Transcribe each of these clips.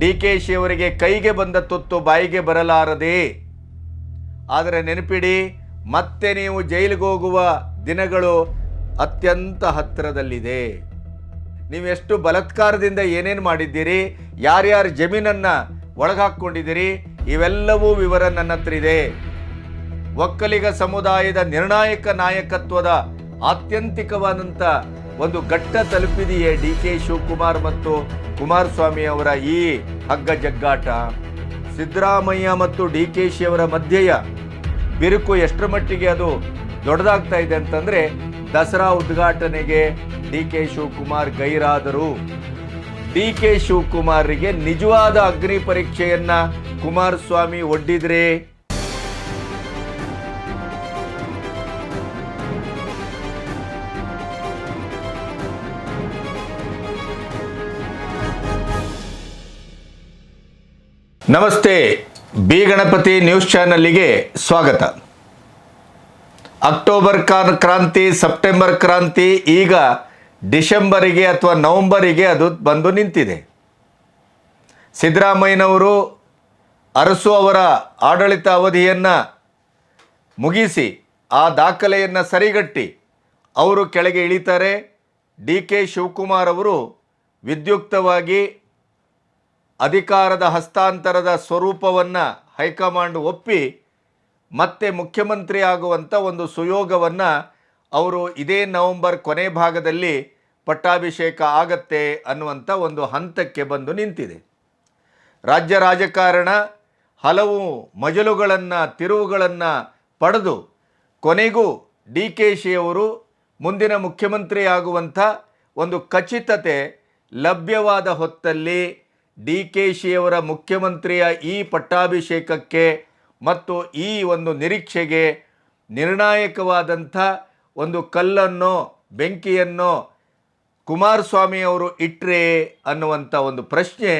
D K ಶಿಯವರಿಗೆ ಕೈಗೆ ಬಂದ ತುತ್ತು ಬಾಯಿಗೆ ಬರಲಾರದೆ. ಆದರೆ ನೆನಪಿಡಿ, ಮತ್ತೆ ನೀವು ಜೈಲಿಗೆ ಹೋಗುವ ದಿನಗಳು ಅತ್ಯಂತ ಹತ್ತಿರದಲ್ಲಿದೆ. ನೀವೆಷ್ಟು ಬಲತ್ಕಾರದಿಂದ ಏನೇನು ಮಾಡಿದ್ದೀರಿ, ಯಾರ್ಯಾರ ಜಮೀನನ್ನು ಒಳಗಾಕೊಂಡಿದ್ದೀರಿ ಇವೆಲ್ಲವೂ ವಿವರ ನನ್ನ ಹತ್ರ ಇದೆ. ಒಕ್ಕಲಿಗ ಸಮುದಾಯದ ನಿರ್ಣಾಯಕ ನಾಯಕತ್ವದ ಆತ್ಯಂತಿಕವಾದಂಥ ಒಂದು ಘಟ್ಟ ತಲುಪಿದೆಯೇ ಡಿ ಕೆ ಶಿವಕುಮಾರ್ ಮತ್ತು ಕುಮಾರಸ್ವಾಮಿ ಅವರ ಈ ಹಗ್ಗ ಜಗ್ಗಾಟ? ಸಿದ್ದರಾಮಯ್ಯ ಮತ್ತು ಡಿ ಕೆ ಶಿ ಅವರ ಮಧ್ಯೆಯ ಬಿರುಕು ಎಷ್ಟರ ಮಟ್ಟಿಗೆ ಅದು ದೊಡ್ಡದಾಗ್ತಾ ಇದೆ ಅಂತಂದ್ರೆ ದಸರಾ ಉದ್ಘಾಟನೆಗೆ ಡಿ ಕೆ ಶಿವಕುಮಾರ್ ಗೈರಾದರು. ಡಿ ಕೆ ಶಿವಕುಮಾರ್ಗೆ ನಿಜವಾದ ಅಗ್ನಿ ಪರೀಕ್ಷೆಯನ್ನು ಕುಮಾರಸ್ವಾಮಿ ಒಡ್ಡಿದ್ರೆ? ನಮಸ್ತೆ, ಬಿ ಗಣಪತಿ ನ್ಯೂಸ್ ಚಾನಲ್ಗೆ ಸ್ವಾಗತ. ಅಕ್ಟೋಬರ್ ಕಾರ್- ಕ್ರಾಂತಿ, ಸೆಪ್ಟೆಂಬರ್ ಕ್ರಾಂತಿ, ಈಗ ಡಿಸೆಂಬರಿಗೆ ಅಥವಾ ನವೆಂಬರಿಗೆ ಅದು ಬಂದು ನಿಂತಿದೆ. ಸಿದ್ದರಾಮಯ್ಯನವರು ಅರಸು ಅವರ ಆಡಳಿತ ಅವಧಿಯನ್ನು ಮುಗಿಸಿ ಆ ದಾಖಲೆಯನ್ನು ಸರಿಗಟ್ಟಿ ಅವರು ಕೆಳಗೆ ಇಳಿತಾರೆ. ಡಿ ಕೆ ಶಿವಕುಮಾರ್ ಅವರು ವಿದ್ಯುಕ್ತವಾಗಿ ಅಧಿಕಾರದ ಹಸ್ತಾಂತರದ ಸ್ವರೂಪವನ್ನು ಹೈಕಮಾಂಡ್ ಒಪ್ಪಿ ಮತ್ತೆ ಮುಖ್ಯಮಂತ್ರಿ ಆಗುವಂಥ ಒಂದು ಸುಯೋಗವನ್ನು ಅವರು ಇದೇ ನವೆಂಬರ್ ಕೊನೆ ಭಾಗದಲ್ಲಿ ಪಟ್ಟಾಭಿಷೇಕ ಆಗತ್ತೆ ಅನ್ನುವಂಥ ಒಂದು ಹಂತಕ್ಕೆ ಬಂದು ನಿಂತಿದೆ. ರಾಜ್ಯ ರಾಜಕಾರಣ ಹಲವು ಮಜಲುಗಳನ್ನು, ತಿರುವುಗಳನ್ನು ಪಡೆದು ಕೊನೆಗೂ ಡಿ ಕೆ ಶಿಯವರು ಮುಂದಿನ ಮುಖ್ಯಮಂತ್ರಿ ಆಗುವಂಥ ಒಂದು ಖಚಿತತೆ ಲಭ್ಯವಾದ ಹೊತ್ತಲ್ಲಿ ಡಿ ಕೆ ಶಿಯವರ ಮುಖ್ಯಮಂತ್ರಿಯ ಈ ಪಟ್ಟಾಭಿಷೇಕಕ್ಕೆ ಮತ್ತು ಈ ಒಂದು ನಿರೀಕ್ಷೆಗೆ ನಿರ್ಣಾಯಕವಾದಂಥ ಒಂದು ಕಲ್ಲನ್ನು, ಬೆಂಕಿಯನ್ನು ಕುಮಾರಸ್ವಾಮಿಯವರು ಇಟ್ರೆ ಅನ್ನುವಂಥ ಒಂದು ಪ್ರಶ್ನೆ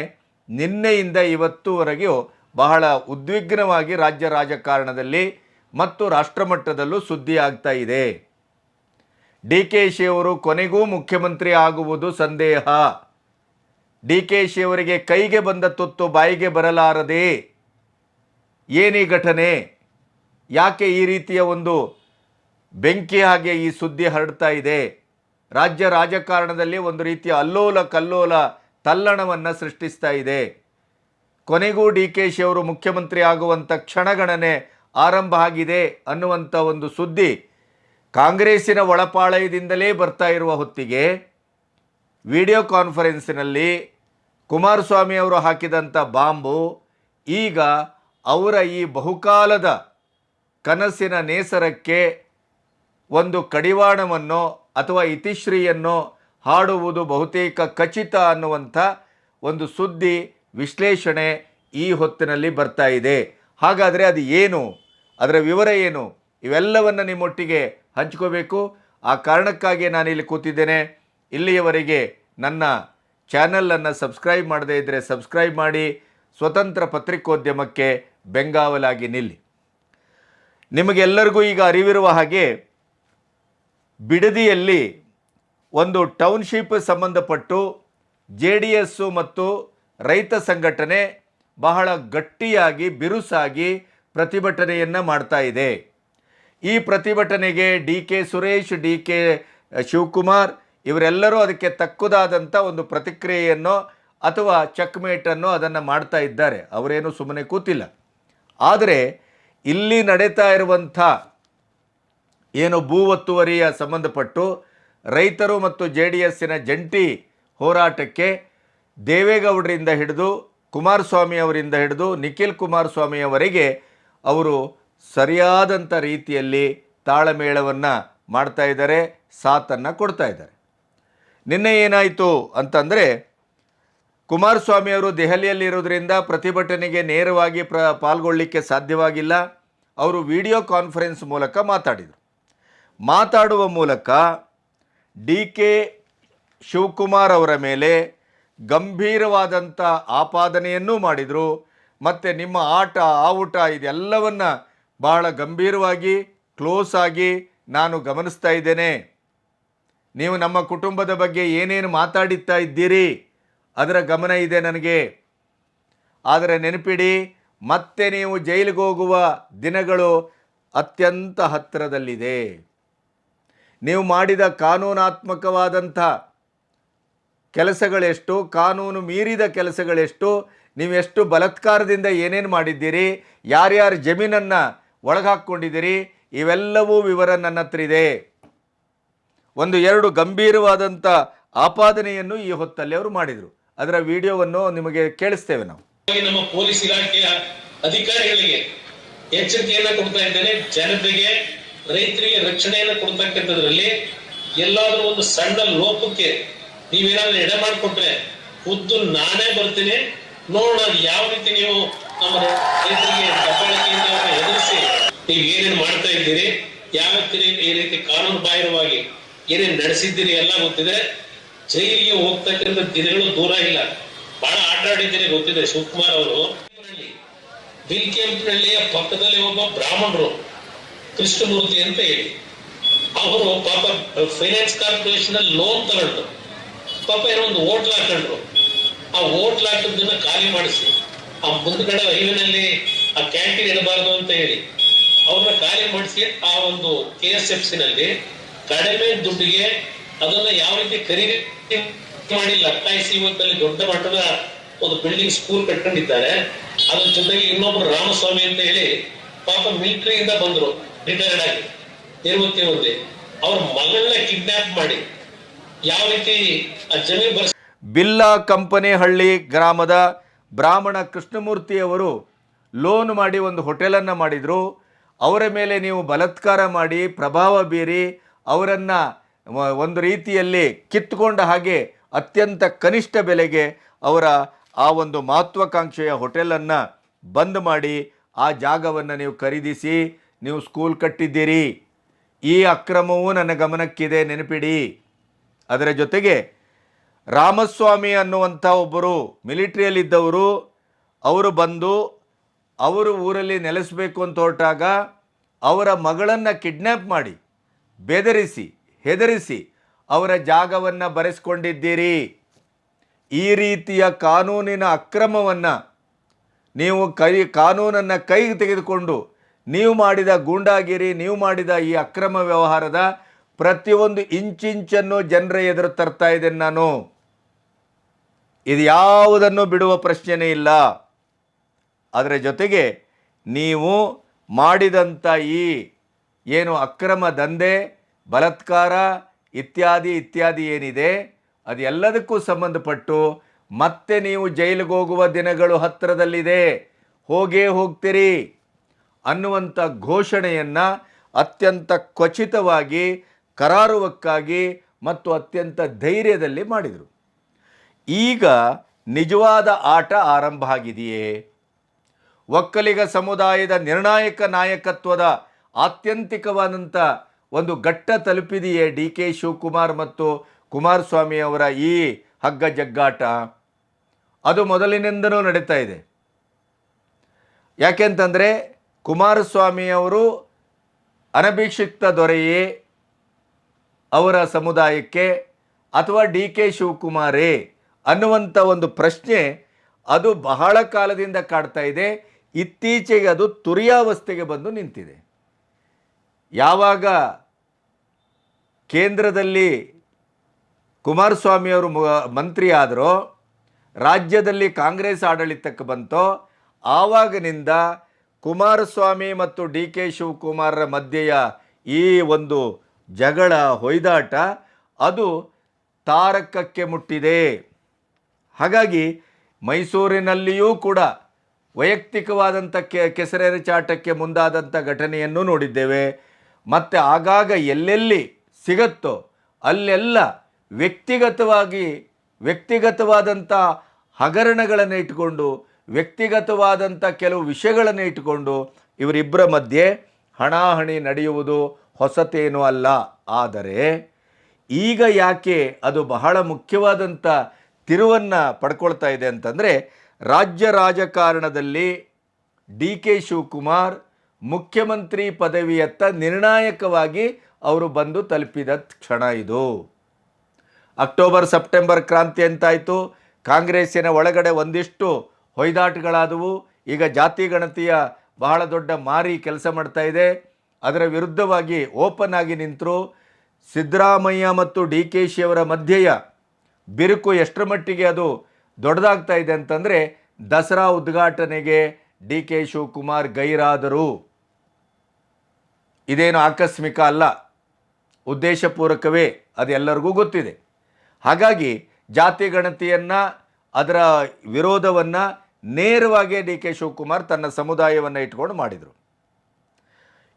ನಿನ್ನೆಯಿಂದ ಇವತ್ತುವರೆಗೂ ಬಹಳ ಉದ್ವಿಗ್ನವಾಗಿ ರಾಜ್ಯ ರಾಜಕಾರಣದಲ್ಲಿ ಮತ್ತು ರಾಷ್ಟ್ರಮಟ್ಟದಲ್ಲೂ ಸುದ್ದಿ ಆಗ್ತಾ ಇದೆ. ಡಿ ಕೆ ಶಿಯವರು ಕೊನೆಗೂ ಮುಖ್ಯಮಂತ್ರಿ ಆಗುವುದು ಸಂದೇಹ. ಡಿ ಕೆ ಶಿಯವರಿಗೆ ಕೈಗೆ ಬಂದ ತುತ್ತು ಬಾಯಿಗೆ ಬರಲಾರದೆ ಏನೀ ಘಟನೆ, ಯಾಕೆ ಈ ರೀತಿಯ ಒಂದು ಬೆಂಕಿ ಹಾಗೆ ಈ ಸುದ್ದಿ ಹರಡ್ತಾ ಇದೆ? ರಾಜ್ಯ ರಾಜಕಾರಣದಲ್ಲಿ ಒಂದು ರೀತಿಯ ಅಲ್ಲೋಲ ಕಲ್ಲೋಲ ತಲ್ಲಣವನ್ನು ಸೃಷ್ಟಿಸ್ತಾ ಇದೆ. ಕೊನೆಗೂ ಡಿ ಕೆ ಶಿಯವರು ಮುಖ್ಯಮಂತ್ರಿ ಆಗುವಂಥ ಕ್ಷಣಗಣನೆ ಆರಂಭ ಆಗಿದೆ ಅನ್ನುವಂಥ ಒಂದು ಸುದ್ದಿ ಕಾಂಗ್ರೆಸ್ಸಿನ ಒಳಪಾಳಯದಿಂದಲೇ ಬರ್ತಾ ಇರುವ ಹೊತ್ತಿಗೆ ವಿಡಿಯೋ ಕಾನ್ಫರೆನ್ಸಿನಲ್ಲಿ ಕುಮಾರಸ್ವಾಮಿ ಅವರು ಹಾಕಿದಂಥ ಬಾಂಬು ಈಗ ಅವರ ಈ ಬಹುಕಾಲದ ಕನಸಿನ ನೇಸರಕ್ಕೆ ಒಂದು ಕಡಿವಾಣವನ್ನು ಅಥವಾ ಇತಿಶ್ರೀಯನ್ನು ಹಾಡುವುದು ಬಹುತೇಕ ಖಚಿತ ಅನ್ನುವಂಥ ಒಂದು ಸುದ್ದಿ ವಿಶ್ಲೇಷಣೆ ಈ ಹೊತ್ತಿನಲ್ಲಿ ಬರ್ತಾ ಇದೆ. ಹಾಗಾದರೆ ಅದು ಏನು? ಅದರ ವಿವರ ಏನು? ಇವೆಲ್ಲವನ್ನು ನಿಮ್ಮೊಟ್ಟಿಗೆ ಹಂಚ್ಕೋಬೇಕು. ಆ ಕಾರಣಕ್ಕಾಗಿ ನಾನಿಲ್ಲಿ ಕೂತಿದ್ದೇನೆ. ಇಲ್ಲಿಯವರೆಗೆ ನನ್ನ ಚಾನಲನ್ನು ಸಬ್ಸ್ಕ್ರೈಬ್ ಮಾಡದೇ ಇದ್ದರೆ ಸಬ್ಸ್ಕ್ರೈಬ್ ಮಾಡಿ, ಸ್ವತಂತ್ರ ಪತ್ರಿಕೋದ್ಯಮಕ್ಕೆ ಬೆಂಗಾವಲಾಗಿ ನಿಲ್ಲಿ. ನಿಮಗೆಲ್ಲರಿಗೂ ಈಗ ಅರಿವಿರುವ ಹಾಗೆ ಬಿಡದಿಯಲ್ಲಿ ಒಂದು ಟೌನ್ಶಿಪ್ ಸಂಬಂಧಪಟ್ಟು ಜೆ ಡಿ ಎಸ್ಸು ಮತ್ತು ರೈತ ಸಂಘಟನೆ ಬಹಳ ಗಟ್ಟಿಯಾಗಿ, ಬಿರುಸಾಗಿ ಪ್ರತಿಭಟನೆಯನ್ನು ಮಾಡ್ತಾ ಇದೆ. ಈ ಪ್ರತಿಭಟನೆಗೆ D K Suresh, D K Shivakumar ಇವರೆಲ್ಲರೂ ಅದಕ್ಕೆ ತಕ್ಕುದಾದಂಥ ಒಂದು ಪ್ರತಿಕ್ರಿಯೆಯನ್ನು ಅಥವಾ ಚೆಕ್ಮೇಟನ್ನು ಅದನ್ನು ಮಾಡ್ತಾ ಇದ್ದಾರೆ. ಅವರೇನು ಸುಮ್ಮನೆ ಕೂತಿಲ್ಲ. ಆದರೆ ಇಲ್ಲಿ ನಡೀತಾ ಇರುವಂಥ ಏನು ಭೂ ಒತ್ತುವರಿಯ ಸಂಬಂಧಪಟ್ಟು ರೈತರು ಮತ್ತು ಜೆ ಡಿ ಎಸ್ಸಿನ ಜಂಟಿ ಹೋರಾಟಕ್ಕೆ ದೇವೇಗೌಡರಿಂದ ಹಿಡಿದು ಕುಮಾರಸ್ವಾಮಿ ಅವರಿಂದ ಹಿಡಿದು ನಿಖಿಲ್ ಕುಮಾರಸ್ವಾಮಿ ಅವರಿಗೆ ಅವರು ಸರಿಯಾದಂಥ ರೀತಿಯಲ್ಲಿ ತಾಳಮೇಳವನ್ನು ಮಾಡ್ತಾ ಇದ್ದಾರೆ, ಸಾಥನ್ನು ಕೊಡ್ತಾ ಇದ್ದಾರೆ. ನಿನ್ನೆ ಏನಾಯಿತು ಅಂತಂದರೆ ಕುಮಾರಸ್ವಾಮಿ ಅವರು ದೆಹಲಿಯಲ್ಲಿರೋದ್ರಿಂದ ಪ್ರತಿಭಟನೆಗೆ ನೇರವಾಗಿ ಪ್ರ ಪಾಲ್ಗೊಳ್ಳಲಿಕ್ಕೆ ಸಾಧ್ಯವಾಗಿಲ್ಲ. ಅವರು ವಿಡಿಯೋ ಕಾನ್ಫರೆನ್ಸ್ ಮೂಲಕ ಮಾತಾಡಿದರು. ಮಾತಾಡುವ ಮೂಲಕ ಡಿ ಕೆ ಶಿವಕುಮಾರ್ ಅವರ ಮೇಲೆ ಗಂಭೀರವಾದಂಥ ಆಪಾದನೆಯನ್ನೂ ಮಾಡಿದರು. ಮತ್ತು ನಿಮ್ಮ ಆಟ ಆವುಟ ಇದೆಲ್ಲವನ್ನು ಬಹಳ ಗಂಭೀರವಾಗಿ, ಕ್ಲೋಸ್ ಆಗಿ ನಾನು ಗಮನಿಸ್ತಾ ಇದ್ದೇನೆ. ನೀವು ನಮ್ಮ ಕುಟುಂಬದ ಬಗ್ಗೆ ಏನೇನು ಮಾತಾಡುತ್ತಾ ಇದ್ದೀರಿ? ಅದರ ಗಮನ ಇದೆ ನನಗೆ. ಆದರೆ ನೆನಪಿಡಿ, ಮತ್ತೆ ನೀವು ಜೈಲಿಗೆ ಹೋಗುವ ದಿನಗಳು ಅತ್ಯಂತ ಹತ್ತಿರದಲ್ಲಿದೆ. ನೀವು ಮಾಡಿದ ಕಾನೂನಾತ್ಮಕವಾದಂಥ ಕೆಲಸಗಳೆಷ್ಟು, ಕಾನೂನು ಮೀರಿದ ಕೆಲಸಗಳೆಷ್ಟು, ನೀವೆಷ್ಟು ಬಲತ್ಕಾರದಿಂದ ಏನೇನು ಮಾಡಿದ್ದೀರಿ? ಯಾರ್ಯಾರು ಜಮೀನನ್ನು ಒಳಗಾಕ್ಕೊಂಡಿದ್ದೀರಿ? ಇವೆಲ್ಲವೂ ವಿವರ ನನ್ನ ಹತ್ರ ಇದೆ. ಒಂದು ಎರಡು ಗಂಭೀರವಾದಂಥ ಆಪಾದನೆಯನ್ನು ಈ ಹೊತ್ತಲ್ಲಿ ಅವರು ಮಾಡಿದರು. ಅದರ ವಿಡಿಯೋವನ್ನು ನಿಮಗೆ ಕೇಳಿಸ್ತೇವೆ ನಾವು. ನಮ್ಮ ಪೊಲೀಸ್ ಇಲಾಖೆಯ ಅಧಿಕಾರಿಗಳಿಗೆ ಎಚ್ಚರಿಕೆಯನ್ನ ಕೊಡ್ತಾ ಇದ್ದೇನೆ. ಜನತೆಗೆ, ರೈತರಿಗೆ ರಕ್ಷಣೆಯನ್ನ ಕೊಡ್ತಕ್ಕಂಥದ್ರಲ್ಲಿ ಎಲ್ಲಾದ್ರೂ ಒಂದು ಸಣ್ಣ ಲೋಪಕ್ಕೆ ನೀವೇನಾದ್ರೂ ಎಡೆ ಮಾಡಿಕೊಟ್ರೆ ಖುದ್ದು ನಾನೇ ಬರ್ತೀನಿ. ನೋಡೋಣ ಯಾವ ರೀತಿ ನೀವು ನಮ್ಮ ರೈತರಿಗೆ ಎದುರಿಸಿ ನೀವು ಏನೇನು ಮಾಡ್ತಾ ಇದ್ದೀರಿ, ಯಾವ ರೀತಿ ಈ ರೀತಿ ಕಾನೂನು ಬಾಹಿರವಾಗಿ ಏನೇನ್ ನಡೆಸಿದ್ದೀರಿ ಎಲ್ಲ ಗೊತ್ತಿದೆ. ಜೈಲಿಗೆ ಹೋಗ್ತಕ್ಕಂಥ ದಿನಗಳು ದೂರ ಇಲ್ಲ. ಬಹಳ ಆಟ ಆಡಿದ್ದೀರಿ ಗೊತ್ತಿದೆ ಶಿವಕುಮಾರ್ ಅವರು. ಬಿಲ್ ಕ್ಯಾಂಪ್ನಲ್ಲಿ ಪಕ್ಕದಲ್ಲಿ ಒಬ್ಬ ಬ್ರಾಹ್ಮಣರು, ಕೃಷ್ಣಮೂರ್ತಿ ಅಂತ ಹೇಳಿ. ಅವರು ಪಾಪ ಫೈನಾನ್ಸ್ ಕಾರ್ಪೊರೇಷನ್ ಲೋನ್ ತಗೊಂಡ್ರು. ಪಾಪ ಏನೋ ಒಂದು ಹೋಟ್ಲ್ ಹಾಕೊಂಡ್ರು. ಆ ಹೋಟ್ಲ್ ಹಾಕಿದ್ದನ್ನ ಖಾಲಿ ಮಾಡಿಸಿ, ಆ ಮುಂದ್ಗಡೆ ಹೈವೇನಲ್ಲಿ ಆ ಕ್ಯಾಂಟೀನ್ ಇಡಬಾರ್ದು ಅಂತ ಹೇಳಿ, ಅವ್ರನ್ನ ಖಾಲಿ ಮಾಡಿಸಿ ಆ ಒಂದು ಕೆ ಎಸ್ ಎಫ್ ಸಿ ನಲ್ಲಿ ಕಡಿಮೆ ದುಡ್ಡಿಗೆ ಅದನ್ನ ಯಾವ ರೀತಿ ಖರೀದಿ ಮಾಡಿ ಲಟ್ಟಾಯಿಸಿ ಇವತ್ತಲ್ಲಿ ದೊಡ್ಡ ಮಟ್ಟದ ಒಂದು ಬಿಲ್ಡಿಂಗ್ ಸ್ಕೂಲ್ ಕಟ್ಕೊಂಡಿದ್ದಾರೆ. ಅದ್ರ ಜೊತೆಗೆ ಇನ್ನೊಬ್ರು ರಾಮಸ್ವಾಮಿ ಅಂತ ಹೇಳಿ ಪಾಪ ಮಿಲಿಟರಿಯಿಂದ ಬಂದ್ರು ರಿಟೈರ್ಡ್ ಆಗಿ ನಿರ್ವೃತ್ತಿ ಹೊಂದಿ ಅವ್ರ ಮಗಳನ್ನ ಕಿಡ್ನಾಪ್ ಮಾಡಿ ಯಾವ ರೀತಿ ಆ ಜಮೀನ್ ಬರ್ಸ್ ಬಿಲ್ಲಾ ಕಂಪನಿಹಳ್ಳಿ ಗ್ರಾಮದ ಬ್ರಾಹ್ಮಣ ಕೃಷ್ಣಮೂರ್ತಿಯವರು ಲೋನ್ ಮಾಡಿ ಒಂದು ಹೋಟೆಲನ್ನು ಮಾಡಿದರು. ಅವರ ಮೇಲೆ ನೀವು ಬಲಾತ್ಕಾರ ಮಾಡಿ, ಪ್ರಭಾವ ಬೀರಿ ಅವರನ್ನು ಒಂದು ರೀತಿಯಲ್ಲಿ ಕಿತ್ತುಕೊಂಡ ಹಾಗೆ ಅತ್ಯಂತ ಕನಿಷ್ಠ ಬೆಲೆಗೆ ಅವರ ಆ ಒಂದು ಮಹತ್ವಾಕಾಂಕ್ಷೆಯ ಹೋಟೆಲನ್ನು ಬಂದ್ ಮಾಡಿ ಆ ಜಾಗವನ್ನು ನೀವು ಖರೀದಿಸಿ ನೀವು ಸ್ಕೂಲ್ ಕಟ್ಟಿದ್ದೀರಿ. ಈ ಅಕ್ರಮವೂ ನನ್ನ ಗಮನಕ್ಕಿದೆ, ನೆನಪಿಡಿ. ಅದರ ಜೊತೆಗೆ ರಾಮಸ್ವಾಮಿ ಅನ್ನುವಂಥ ಒಬ್ಬರು ಮಿಲಿಟ್ರಿಯಲ್ಲಿದ್ದವರು, ಅವರು ಬಂದು ಅವರು ಊರಲ್ಲಿ ನೆಲೆಸಬೇಕು ಅಂತ ಹೊರಟಾಗ ಅವರ ಮಗಳನ್ನು ಕಿಡ್ನ್ಯಾಪ್ ಮಾಡಿ ಬೆದರಿಸಿ, ಹೆದರಿಸಿ ಅವರ ಜಾಗವನ್ನು ಬರೆಸ್ಕೊಂಡಿದ್ದೀರಿ. ಈ ರೀತಿಯ ಕಾನೂನಿನ ಅಕ್ರಮವನ್ನು ನೀವು ಕೈ, ಕಾನೂನನ್ನು ಕೈಗೆ ತೆಗೆದುಕೊಂಡು ನೀವು ಮಾಡಿದ ಗೂಂಡಾಗಿರಿ, ನೀವು ಮಾಡಿದ ಈ ಅಕ್ರಮ ವ್ಯವಹಾರದ ಪ್ರತಿಯೊಂದು ಇಂಚಿಂಚನ್ನು ಜನರ ಎದುರು ತರ್ತಾ ಇದ್ದೇನೆ ನಾನು. ಇದು ಯಾವುದನ್ನು ಬಿಡುವ ಪ್ರಶ್ನೆನೇ ಇಲ್ಲ. ಅದರ ಜೊತೆಗೆ ನೀವು ಮಾಡಿದಂಥ ಈ ಏನು ಅಕ್ರಮ ದಂಧೆ, ಬಲತ್ಕಾರ ಇತ್ಯಾದಿ ಇತ್ಯಾದಿ ಏನಿದೆ ಅದೆಲ್ಲದಕ್ಕೂ ಸಂಬಂಧಪಟ್ಟು ಮತ್ತೆ ನೀವು ಜೈಲಿಗೆ ಹೋಗುವ ದಿನಗಳು ಹತ್ತಿರದಲ್ಲಿದೆ. ಹೋಗೇ ಹೋಗ್ತೀರಿ ಅನ್ನುವಂಥ ಘೋಷಣೆಯನ್ನು ಅತ್ಯಂತ ಖಚಿತವಾಗಿ ಕರಾರುವಕ್ಕಾಗಿ ಮತ್ತು ಅತ್ಯಂತ ಧೈರ್ಯದಲ್ಲಿ ಮಾಡಿದರು. ಈಗ ನಿಜವಾದ ಆಟ ಆರಂಭ ಆಗಿದೆಯೇ? ಒಕ್ಕಲಿಗ ಸಮುದಾಯದ ನಿರ್ಣಾಯಕ ನಾಯಕತ್ವದ ಆತ್ಯಂತಿಕವಾದಂಥ ಒಂದು ಘಟ್ಟ ತಲುಪಿದೆಯೇ ಡಿ ಕೆ ಶಿವಕುಮಾರ್ ಮತ್ತು ಕುಮಾರಸ್ವಾಮಿ ಅವರ ಈ ಹಗ್ಗ ಜಗ್ಗಾಟ? ಅದು ಮೊದಲಿನಿಂದನೂ ನಡೀತಾ ಇದೆ. ಯಾಕೆಂತಂದರೆ ಕುಮಾರಸ್ವಾಮಿಯವರು ಅನಭಿಷಿಕ್ತ ದೊರೆಯೇ ಅವರ ಸಮುದಾಯಕ್ಕೆ ಅಥವಾ ಡಿ ಕೆ ಶಿವಕುಮಾರೇ ಅನ್ನುವಂಥ ಒಂದು ಪ್ರಶ್ನೆ ಅದು ಬಹಳ ಕಾಲದಿಂದ ಕಾಡ್ತಾ ಇದೆ. ಇತ್ತೀಚೆಗೆ ಅದು ತುರಿಯಾವಸ್ಥೆಗೆ ಬಂದು ನಿಂತಿದೆ. ಯಾವಾಗ ಕೇಂದ್ರದಲ್ಲಿ ಕುಮಾರಸ್ವಾಮಿಯವರು ಮಂತ್ರಿ ಆದರೋ, ರಾಜ್ಯದಲ್ಲಿ ಕಾಂಗ್ರೆಸ್ ಆಡಳಿತಕ್ಕೆ ಬಂತೋ, ಆವಾಗಿನಿಂದ ಕುಮಾರಸ್ವಾಮಿ ಮತ್ತು ಡಿ ಕೆ ಶಿವಕುಮಾರರ ಮಧ್ಯೆಯ ಈ ಒಂದು ಜಗಳ, ಹೊಯ್ದಾಟ, ಅದು ತಾರಕಕ್ಕೆ ಮುಟ್ಟಿದೆ. ಹಾಗಾಗಿ ಮೈಸೂರಿನಲ್ಲಿಯೂ ಕೂಡ ವೈಯಕ್ತಿಕವಾದಂಥ ಕೆ ಕೆಸರೆರಚಾಟಕ್ಕೆ ಮುಂದಾದಂಥ ಘಟನೆಯನ್ನು ನೋಡಿದ್ದೇವೆ. ಮತ್ತು ಆಗಾಗ ಎಲ್ಲೆಲ್ಲಿ ಸಿಗುತ್ತೋ ಅಲ್ಲೆಲ್ಲ ವ್ಯಕ್ತಿಗತವಾಗಿ, ವ್ಯಕ್ತಿಗತವಾದಂಥ ಹಗರಣಗಳನ್ನು ಇಟ್ಟುಕೊಂಡು, ವ್ಯಕ್ತಿಗತವಾದಂಥ ಕೆಲವು ವಿಷಯಗಳನ್ನು ಇಟ್ಟುಕೊಂಡು ಇವರಿಬ್ಬರ ಮಧ್ಯೆ ಹಣಾಹಣಿ ನಡೆಯುವುದು ಹೊಸತೇನೂ ಅಲ್ಲ. ಆದರೆ ಈಗ ಯಾಕೆ ಅದು ಬಹಳ ಮುಖ್ಯವಾದಂಥ ತಿರುವನ್ನು ಪಡ್ಕೊಳ್ತಾ ಇದೆ ಅಂತಂದರೆ ರಾಜ್ಯ ರಾಜಕಾರಣದಲ್ಲಿ ಡಿ ಕೆ ಶಿವಕುಮಾರ್ ಮುಖ್ಯಮಂತ್ರಿ ಪದವಿಯತ್ತ ನಿರ್ಣಾಯಕವಾಗಿ ಅವರು ಬಂದು ತಲುಪಿದ ಕ್ಷಣ ಇದು. ಅಕ್ಟೋಬರ್, ಸೆಪ್ಟೆಂಬರ್ ಕ್ರಾಂತಿ ಅಂತಾಯಿತು ಕಾಂಗ್ರೆಸ್ಸಿನ ಒಳಗಡೆ ಒಂದಿಷ್ಟು ಹೊಯ್ದಾಟಗಳಾದವು. ಈಗ ಜಾತಿ ಗಣತಿಯ ಬಹಳ ದೊಡ್ಡ ಮಾರಿ ಕೆಲಸ ಮಾಡ್ತಾ ಇದೆ. ಅದರ ವಿರುದ್ಧವಾಗಿ ಓಪನ್ ಆಗಿ ನಿಂತರು. ಸಿದ್ದರಾಮಯ್ಯ ಮತ್ತು ಡಿ ಕೆ ಶಿಯವರ ಮಧ್ಯೆಯ ಬಿರುಕು ಎಷ್ಟರ ಮಟ್ಟಿಗೆ ಅದು ದೊಡ್ಡದಾಗ್ತಾ ಇದೆ ಅಂತಂದರೆ ದಸರಾ ಉದ್ಘಾಟನೆಗೆ ಡಿ ಕೆ ಶಿವಕುಮಾರ್ ಗೈರಾದರು. ಇದೇನು ಆಕಸ್ಮಿಕ ಅಲ್ಲ, ಉದ್ದೇಶಪೂರ್ವಕವೇ ಅದೆಲ್ಲರಿಗೂ ಗೊತ್ತಿದೆ. ಹಾಗಾಗಿ ಜಾತಿ ಗಣತಿಯನ್ನು, ಅದರ ವಿರೋಧವನ್ನು ನೇರವಾಗಿ ಡಿ ಕೆ ಶಿವಕುಮಾರ್ ತನ್ನ ಸಮುದಾಯವನ್ನು ಇಟ್ಕೊಂಡು ಮಾಡಿದರು.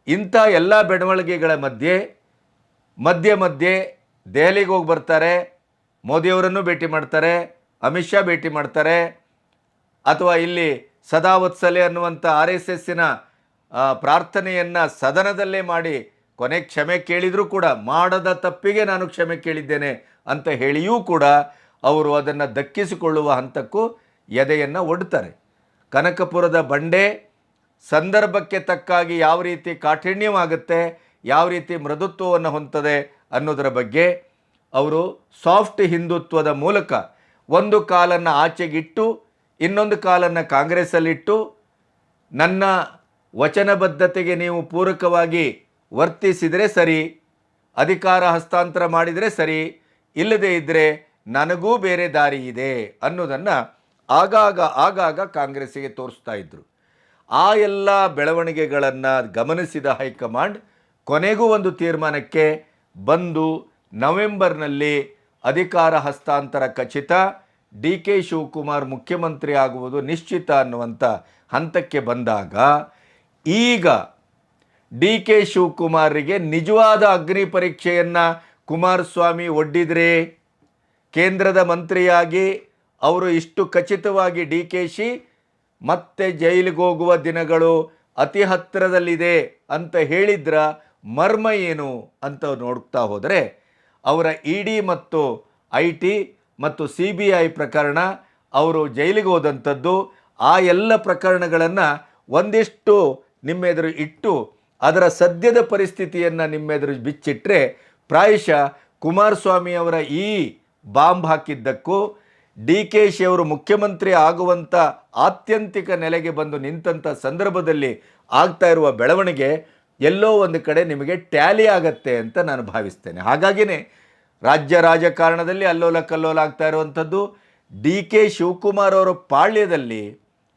ಇಂಥ ಎಲ್ಲ ಬೆಳವಣಿಗೆಗಳ ಮಧ್ಯೆ ಮಧ್ಯೆ ಮಧ್ಯೆ ದೆಹಲಿಗೆ ಹೋಗಿ ಬರ್ತಾರೆ, ಮೋದಿಯವರನ್ನು ಭೇಟಿ ಮಾಡ್ತಾರೆ, ಅಮಿತ್ ಶಾ ಭೇಟಿ ಮಾಡ್ತಾರೆ, ಅಥವಾ ಇಲ್ಲಿ ಸದಾ ವತ್ಸಲೆ ಅನ್ನುವಂಥ ಆರ್ ಎಸ್ ಎಸ್ಸಿನ ಪ್ರಾರ್ಥನೆಯನ್ನು ಸದನದಲ್ಲೇ ಮಾಡಿ, ಕೊನೆ ಕ್ಷಮೆ ಕೇಳಿದರೂ ಕೂಡ ಮಾಡದ ತಪ್ಪಿಗೆ ನಾನು ಕ್ಷಮೆ ಕೇಳಿದ್ದೇನೆ ಅಂತ ಹೇಳಿಯೂ ಕೂಡ ಅವರು ಅದನ್ನು ದಕ್ಕಿಸಿಕೊಳ್ಳುವ ಹಂತಕ್ಕೂ ಎದೆಯನ್ನು ಒಡ್ತಾರೆ. ಕನಕಪುರದ ಬಂಡೆ ಸಂದರ್ಭಕ್ಕೆ ತಕ್ಕಾಗಿ ಯಾವ ರೀತಿ ಕಾಠಿಣ್ಯವಾಗುತ್ತೆ, ಯಾವ ರೀತಿ ಮೃದುತ್ವವನ್ನು ಹೊಂದದೆ ಅನ್ನೋದರ ಬಗ್ಗೆ ಅವರು ಸಾಫ್ಟ್ ಹಿಂದುತ್ವದ ಮೂಲಕ ಒಂದು ಕಾಲನ್ನು ಆಚೆಗಿಟ್ಟು, ಇನ್ನೊಂದು ಕಾಲನ್ನು ಕಾಂಗ್ರೆಸ್ಸಲ್ಲಿಟ್ಟು, ನನ್ನ ವಚನಬದ್ಧತೆಗೆ ನೀವು ಪೂರಕವಾಗಿ ವರ್ತಿಸಿದರೆ ಸರಿ, ಅಧಿಕಾರ ಹಸ್ತಾಂತರ ಮಾಡಿದರೆ ಸರಿ, ಇಲ್ಲದೇ ಇದ್ದರೆ ನನಗೂ ಬೇರೆ ದಾರಿ ಇದೆ ಅನ್ನೋದನ್ನು ಆಗಾಗ ಆಗಾಗ ಕಾಂಗ್ರೆಸ್ಸಿಗೆ ತೋರಿಸ್ತಾ ಇದ್ದರು ಆ ಎಲ್ಲ ಬೆಳವಣಿಗೆಗಳನ್ನು ಗಮನಿಸಿದ ಹೈಕಮಾಂಡ್ ಕೊನೆಗೂ ಒಂದು ತೀರ್ಮಾನಕ್ಕೆ ಬಂದು ನವೆಂಬರ್ನಲ್ಲಿ ಅಧಿಕಾರ ಹಸ್ತಾಂತರ ಖಚಿತ, ಡಿ ಕೆ ಶಿವಕುಮಾರ್ ಮುಖ್ಯಮಂತ್ರಿ ಆಗುವುದು ನಿಶ್ಚಿತ ಅನ್ನುವಂಥ ಹಂತಕ್ಕೆ ಬಂದಾಗ ಈಗ ಡಿ ಕೆ ಶಿವಕುಮಾರಿಗೆ ನಿಜವಾದ ಅಗ್ನಿ ಪರೀಕ್ಷೆಯನ್ನು ಕುಮಾರಸ್ವಾಮಿ ಒಡ್ಡಿದರೆ ಕೇಂದ್ರದ ಮಂತ್ರಿಯಾಗಿ ಅವರು ಇಷ್ಟು ಖಚಿತವಾಗಿ ಡಿ ಕೆ ಶಿ ಮತ್ತೆ ಜೈಲಿಗೆ ಹೋಗುವ ದಿನಗಳು ಅತಿ ಹತ್ತಿರದಲ್ಲಿದೆ ಅಂತ ಹೇಳಿದ್ರ ಮರ್ಮ ಏನು ಅಂತ ನೋಡ್ತಾ ಹೋದರೆ ಅವರ ಇ ಡಿ ಮತ್ತು ಐ ಟಿ ಮತ್ತು ಸಿ ಬಿ ಐ ಪ್ರಕರಣ ಅವರು ಜೈಲಿಗೆ ಹೋದಂಥದ್ದು ಆ ಎಲ್ಲ ಪ್ರಕರಣಗಳನ್ನು ಒಂದಿಷ್ಟು ನಿಮ್ಮೆದುರು ಇಟ್ಟು ಅದರ ಸದ್ಯದ ಪರಿಸ್ಥಿತಿಯನ್ನು ನಿಮ್ಮೆದುರು ಬಿಚ್ಚಿಟ್ಟರೆ ಪ್ರಾಯಶಃ ಕುಮಾರಸ್ವಾಮಿಯವರ ಈ ಬಾಂಬ್ ಹಾಕಿದ್ದಕ್ಕೂ ಡಿ ಕೆ ಶಿ ಅವರು ಮುಖ್ಯಮಂತ್ರಿ ಆಗುವಂಥ ಆತ್ಯಂತಿಕ ನೆಲೆಗೆ ಬಂದು ನಿಂತಹ ಸಂದರ್ಭದಲ್ಲಿ ಆಗ್ತಾ ಇರುವ ಬೆಳವಣಿಗೆ ಎಲ್ಲೋ ಒಂದು ಕಡೆ ನಿಮಗೆ ಟ್ಯಾಲಿ ಆಗತ್ತೆ ಅಂತ ನಾನು ಭಾವಿಸ್ತೇನೆ. ಹಾಗಾಗಿಯೇ ರಾಜ್ಯ ರಾಜಕಾರಣದಲ್ಲಿ ಅಲ್ಲೋಲ ಕಲ್ಲೋಲ ಆಗ್ತಾ ಇರುವಂಥದ್ದು ಡಿ ಕೆ ಶಿವಕುಮಾರ್ ಅವರ ಪಾಳ್ಯದಲ್ಲಿ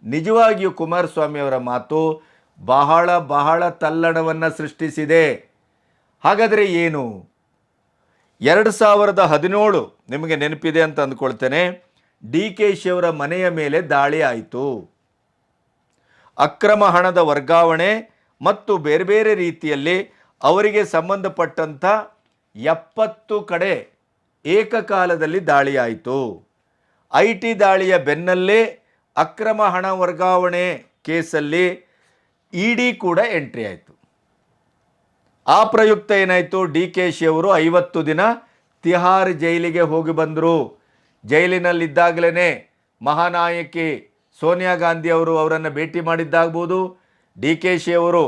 ನಿಜವಾಗಿಯೂ ಕುಮಾರಸ್ವಾಮಿ ಅವರ ಮಾತು ಬಹಳ ಬಹಳ ತಲ್ಲಣವನ್ನು ಸೃಷ್ಟಿಸಿದೆ. ಹಾಗಾದರೆ ಏನು? ಎರಡು ಸಾವಿರದ ಹದಿನೇಳು ನಿಮಗೆ ನೆನಪಿದೆ ಅಂತ ಅಂದ್ಕೊಳ್ತೇನೆ. ಡಿ ಕೆ ಶಿಯವರ ಮನೆಯ ಮೇಲೆ ದಾಳಿ ಆಯಿತು. ಅಕ್ರಮ ಹಣದ ವರ್ಗಾವಣೆ ಮತ್ತು ಬೇರೆ ಬೇರೆ ರೀತಿಯಲ್ಲಿ ಅವರಿಗೆ ಸಂಬಂಧಪಟ್ಟಂಥ ಎಪ್ಪತ್ತು ಕಡೆ ಏಕಕಾಲದಲ್ಲಿ ದಾಳಿ ಆಯಿತು. ಐ ಟಿ ದಾಳಿಯ ಬೆನ್ನಲ್ಲೇ ಅಕ್ರಮ ಹಣ ವರ್ಗಾವಣೆ ಕೇಸಲ್ಲಿ ಇ ಡಿ ಕೂಡ ಎಂಟ್ರಿ ಆಯಿತು. ಆ ಪ್ರಯುಕ್ತ ಏನಾಯಿತು? ಡಿ ಕೆ ಶಿ ಅವರು ಐವತ್ತು ದಿನ ತಿಹಾರ್ ಜೈಲಿಗೆ ಹೋಗಿ ಬಂದರು. ಜೈಲಿನಲ್ಲಿದ್ದಾಗಲೇ ಮಹಾನಾಯಕಿ ಸೋನಿಯಾ ಗಾಂಧಿ ಅವರು ಅವರನ್ನು ಭೇಟಿ ಮಾಡಿದ್ದಾಗ್ಬೋದು. ಡಿ ಕೆ ಶಿ ಅವರು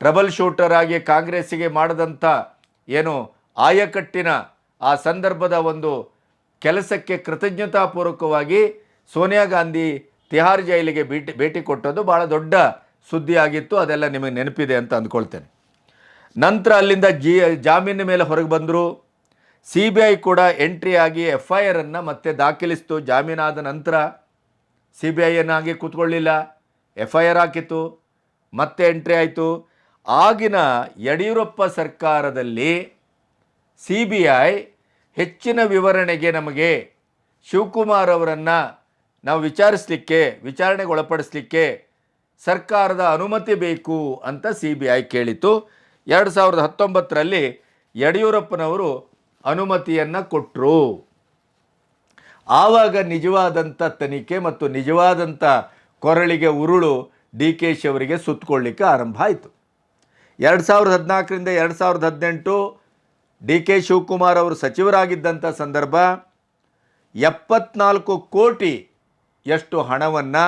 ಟ್ರಬಲ್ ಶೂಟರ್ ಆಗಿ ಕಾಂಗ್ರೆಸ್ಸಿಗೆ ಮಾಡಿದಂಥ ಏನು ಆಯಕಟ್ಟಿನ ಆ ಸಂದರ್ಭದ ಒಂದು ಕೆಲಸಕ್ಕೆ ಕೃತಜ್ಞತಾಪೂರ್ವಕವಾಗಿ ಸೋನಿಯಾ ಗಾಂಧಿ ತಿಹಾರ್ ಜೈಲಿಗೆ ಭೇಟಿ ಭೇಟಿ ಕೊಟ್ಟದ್ದು ಭಾಳ ದೊಡ್ಡ ಸುದ್ದಿ ಆಗಿತ್ತು ಅದೆಲ್ಲ ನಿಮಗೆ ನೆನಪಿದೆ ಅಂತ ಅಂದ್ಕೊಳ್ತೇನೆ. ನಂತರ ಅಲ್ಲಿಂದ ಜಿ, ಜಾಮೀನಿನ ಮೇಲೆ ಹೊರಗೆ ಬಂದರು. ಸಿ ಬಿ ಐ ಕೂಡ ಎಂಟ್ರಿ ಆಗಿ ಎಫ್ ಐ ಆರನ್ನು ಮತ್ತೆ ದಾಖಲಿಸ್ತು. ಜಾಮೀನಾದ ನಂತರ ಸಿ ಬಿ ಐಯನ್ನಾಗಿ ಕೂತ್ಕೊಳ್ಳಿಲ್ಲ. ಎಫ್ ಐ ಆರ್ ಹಾಕಿತ್ತು, ಮತ್ತೆ ಎಂಟ್ರಿ ಆಯಿತು. ಆಗಿನ ಯಡಿಯೂರಪ್ಪ ಸರ್ಕಾರದಲ್ಲಿ ಸಿ ಬಿ ಐ ಹೆಚ್ಚಿನ ವಿವರಣೆಗೆ ನಮಗೆ ಶಿವಕುಮಾರ್ ಅವರನ್ನು ನಾವು ವಿಚಾರಿಸಲಿಕ್ಕೆ, ವಿಚಾರಣೆಗೆ ಒಳಪಡಿಸಲಿಕ್ಕೆ ಸರ್ಕಾರದ ಅನುಮತಿ ಬೇಕು ಅಂತ ಸಿ ಬಿ ಐ ಕೇಳಿತು ಎರಡು ಸಾವಿರದ ಹತ್ತೊಂಬತ್ತರಲ್ಲಿ ಯಡಿಯೂರಪ್ಪನವರು ಅನುಮತಿಯನ್ನು ಕೊಟ್ಟರು ಆವಾಗ ನಿಜವಾದಂಥ ತನಿಖೆ ಮತ್ತು ನಿಜವಾದಂಥ ಕೊರಳಿಗೆ ಉರುಳು ಡಿ ಕೆ ಶಿ ಅವರಿಗೆ ಸುತ್ತಕೊಳ್ಳಿಕ್ಕೆ ಆರಂಭ ಆಯಿತು. ಎರಡು ಸಾವಿರದ ಹದಿನಾಲ್ಕರಿಂದ ಎರಡು ಸಾವಿರದ ಹದಿನೆಂಟು ಡಿ ಕೆ ಶಿವಕುಮಾರ್ ಅವರು ಸಚಿವರಾಗಿದ್ದಂಥ ಸಂದರ್ಭ ಎಪ್ಪತ್ನಾಲ್ಕು ಕೋಟಿ ಎಷ್ಟು ಹಣವನ್ನು